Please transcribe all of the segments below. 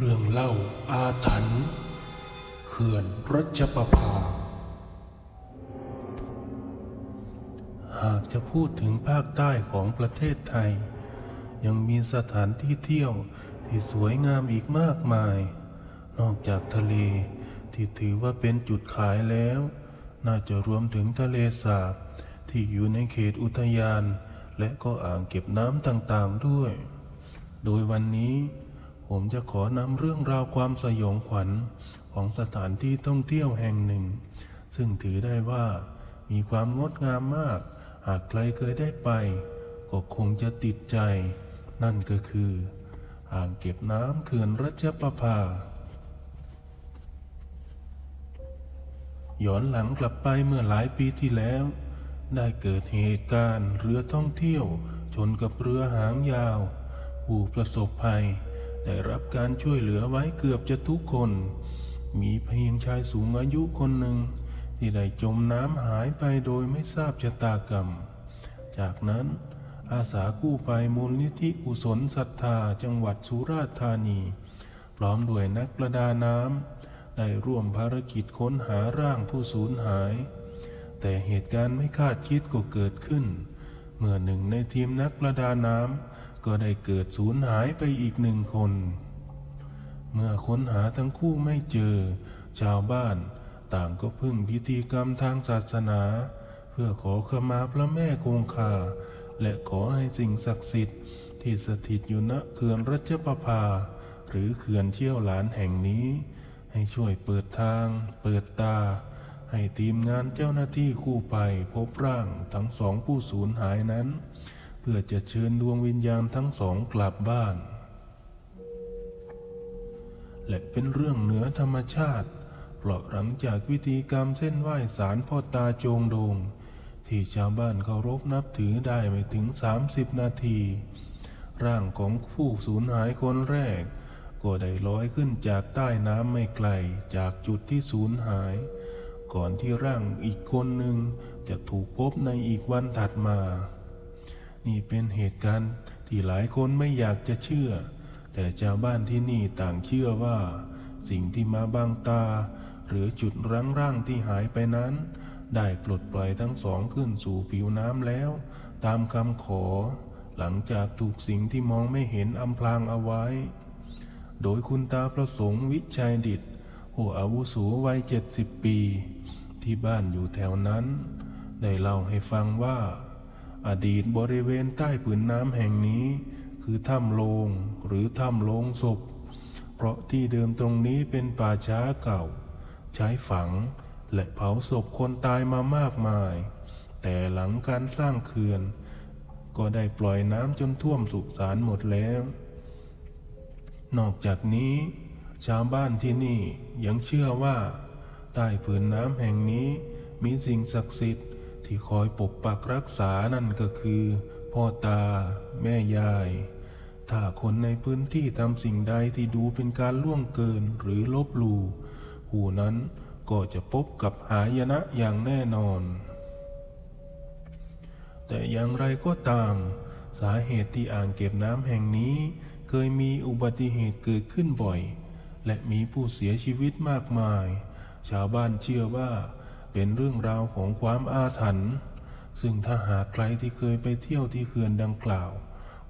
เรื่องเล่าอาถรรพ์เขื่อนรัชประภา หากจะพูดถึงภาคใต้ของประเทศไทย ยังมีสถานที่เที่ยวที่สวยงามอีกมากมาย นอกจากทะเลที่ถือว่าเป็นจุดขายแล้ว น่าจะรวมถึงทะเลสาบที่อยู่ในเขตอุทยาน และก็อ่างเก็บน้ำต่างๆด้วย โดยวันนี้ ผมจะขอนำเรื่องราวความสยองขวัญของสถานที่ท่องเที่ยวแห่งหนึ่ง ซึ่งถือได้ว่ามีความงดงามมาก หากใครเคยได้ไป ก็คงจะติดใจ นั่นก็คือ อ่างเก็บน้ำเขื่อนรัชประภาย้อนหลังกลับไปเมื่อหลายปีที่แล้ว ได้เกิดเหตุการณ์เรือท่องเที่ยว ชนกับเรือหางยาว ผู้ประสบภัย ได้รับการช่วยเหลือไว้เกือบจะทุกคน มีเพียงชายสูงอายุคนหนึ่ง ที่ได้จมน้ำหายไปโดยไม่ทราบชะตากรรม จากนั้นอาสากู้ภัยมูลนิธิกุศลศรัทธาจังหวัดสุราษฎร์ธานี พร้อมด้วยนักประดาน้ำได้ร่วมภารกิจค้นหาร่างผู้สูญหาย แต่เหตุการณ์ไม่คาดคิดก็เกิดขึ้น เมื่อหนึ่งในทีมนักประดาน้ำ ก็ได้เกิดสูญหายไปอีกหนึ่งคน เมื่อค้นหาทั้งคู่ไม่เจอ ชาวบ้านต่างก็พึ่งพิธีกรรมทางศาสนา เพื่อขอขมาพระแม่คงคา และขอให้สิ่งศักดิ์สิทธิ์ที่สถิตอยู่ณเขื่อนรัชประภา หรือเขื่อนเชี่ยวหลานแห่งนี้ ให้ช่วยเปิดทาง เปิดตา ให้ทีมงานเจ้าหน้าที่คู่ไปพบร่างทั้งสองผู้สูญหายนั้น พื่อจะเชิญดวงวิญญาณทั้งสองกลับบ้าน และเป็นเรื่องเหนือธรรมชาติเพราะหลังจากวิธีกรรมเส้นไหว้สารพ่อตาโจงโดง ที่ชาวบ้านเคารพนับถือได้ไม่ถึง 30 นาที ร่างของผู้สูญหายคนแรก ก็ได้ลอยขึ้นจากใต้น้ำไม่ไกลจากจุดที่สูญหาย ก่อนที่ร่างอีกคนหนึ่งจะถูกพบในอีกวันถัดมา นี่เป็นเหตุการณ์ที่หลายคนไม่อยากจะเชื่อ แต่ชาวบ้านที่นี่ต่างเชื่อว่า สิ่งที่มาบังตา หรือจุดรั้งร่างที่หายไปนั้น ได้ปลดปล่อยทั้งสองขึ้นสู่ผิวน้ำแล้ว ตามคำขอ หลังจากถูกสิ่งที่มองไม่เห็นอำพรางเอาไว้ โดยคุณตาประสงค์วิชัยดิตผู้อาวุโสวัยเจ็ดสิบปี ที่บ้านอยู่แถวนั้น ได้เล่าให้ฟังว่า อดีตบริเวณใต้ผืนน้ำแห่งนี้ คือถ้ำโลงหรือถ้ำโลงศพ เพราะที่เดิมตรงนี้เป็นป่าช้าเก่า ใช้ฝังและเผาศพคนตายมามากมาย แต่หลังการสร้างเขื่อน ก็ได้ปล่อยน้ำจนท่วมสุสานหมดแล้ว นอกจากนี้ ชาวบ้านที่นี่ยังเชื่อว่า ใต้ผืนน้ำแห่งนี้มีสิ่งศักดิ์สิทธิ์ ที่คอยปกปักรักษานั่นก็คือ พ่อตา แม่ยาย ถ้าคนในพื้นที่ทำสิ่งใดที่ดูเป็นการล่วงเกินหรือลบหลู่ผู้นั้นก็จะพบกับหายนะอย่างแน่นอน แต่อย่างไรก็ตาม สาเหตุที่อ่างเก็บน้ำแห่งนี้ เคยมีอุบัติเหตุเกิดขึ้นบ่อย และมีผู้เสียชีวิตมากมาย ชาวบ้านเชื่อว่า เป็นเรื่องราวของความอาถรรพ์ซึ่งถ้าหากใครที่เคยไปเที่ยวที่เขื่อนดังกล่าว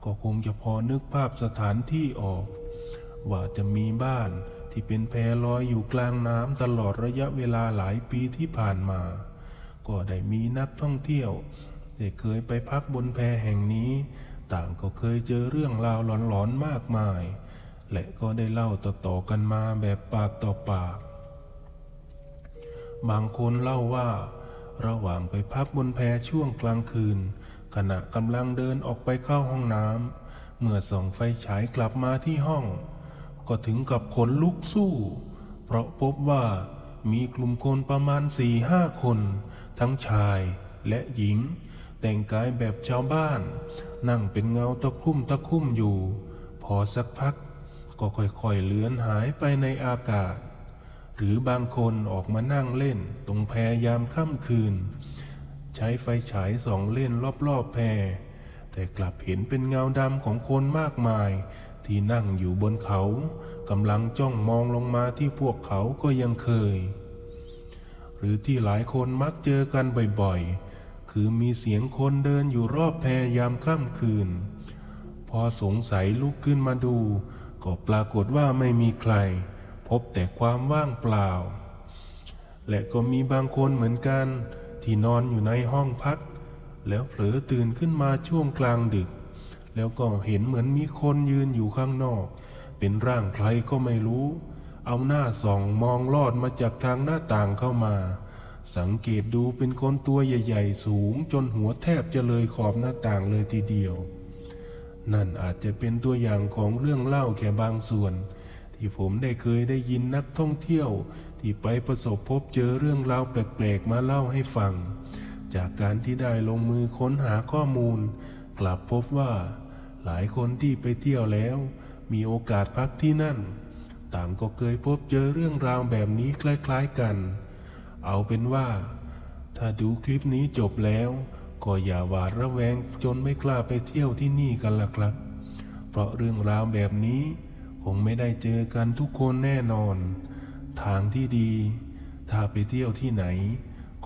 ก็คงจะพอนึกภาพสถานที่ออก ว่าจะมีบ้านที่เป็นแพลอยอยู่กลางน้ำตลอดระยะเวลาหลายปีที่ผ่านมา ก็ได้มีนักท่องเที่ยวที่เคยไปพักบนแพแห่งนี้ ต่างก็เคยเจอเรื่องราวหลอนๆมากมาย และก็ได้เล่าต่อๆกันมาแบบปากต่อปาก บางคนเล่าว่า ระหว่างไปพักบนแพช่วงกลางคืน ขณะกำลังเดินออกไปเข้าห้องน้ำเมื่อส่องไฟฉายกลับมาที่ห้อง ก็ถึงกับขนลุกสู้ เพราะพบว่ามีกลุ่มคนประมาณสี่ห้าคน ทั้งชายและหญิง แต่งกายแบบชาวบ้าน นั่งเป็นเงาตะคุ่มตะคุ่มอยู่ พอสักพัก ก็ค่อยๆเลือนหายไปในอากาศ หรือบางคนออกมานั่งเล่น ตรงแพยามค่ำคืน ใช้ไฟฉายส่องเล่นรอบๆแพ แต่กลับเห็นเป็นเงาดำของคนมากมาย ที่นั่งอยู่บนเขากำลังจ้องมองลงมาที่พวกเขาก็ยังเคย หรือที่หลายคนมักเจอกันบ่อยๆ คือมีเสียงคนเดินอยู่รอบแพยามค่ำคืน พอสงสัยลุกขึ้นมาดู ก็ปรากฏว่าไม่มีใคร พบแต่ความว่างเปล่า และก็มีบางคนเหมือนกันที่นอนอยู่ในห้องพัก แล้วเผลอตื่นขึ้นมาช่วงกลางดึก แล้วก็เห็นเหมือนมีคนยืนอยู่ข้างนอก เป็นร่างใครก็ไม่รู้ เอาหน้าส่องมองลอดมาจากทางหน้าต่างเข้ามา สังเกตดูเป็นคนตัวใหญ่ ๆ สูงจนหัวแทบจะเลยขอบหน้าต่างเลยทีเดียว นั่นอาจจะเป็นตัวอย่างของเรื่องเล่าแค่บางส่วน ที่ผมได้เคยได้ยินนักท่องเที่ยว ที่ไปประสบพบเจอเรื่องราวแปลกๆมาเล่าให้ฟัง จากการที่ได้ลงมือค้นหาข้อมูล กลับพบว่า หลายคนที่ไปเที่ยวแล้ว มีโอกาสพักที่นั่น ต่างก็เคยพบเจอเรื่องราวแบบนี้คล้ายๆกัน เอาเป็นว่า ถ้าดูคลิปนี้จบแล้ว ก็อย่าหวาดระแวงจนไม่กล้าไปเที่ยวที่นี่กันล่ะครับ เพราะเรื่องราวแบบนี้ งไม่ได้เจอกันทุกคนแน่นอน ทางที่ดี ถ้าไปเที่ยวที่ไหน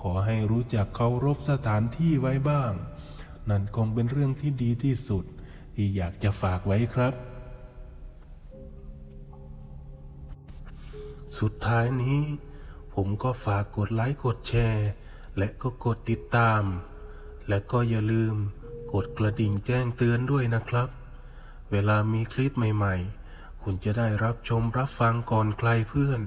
ขอให้รู้จักเคารพสถานที่ไว้บ้าง นั่นคงเป็นเรื่องที่ดีที่สุด ที่อยากจะฝากไว้ครับ สุดท้ายนี้ ผมก็ฝากกดไลค์กดแชร์ และก็กดติดตาม และก็อย่าลืมกดกระดิ่งแจ้งเตือนด้วยนะครับ เวลามีคลิปใหม่ ๆ คุณจะได้รับชมรับฟังก่อนใครเพื่อน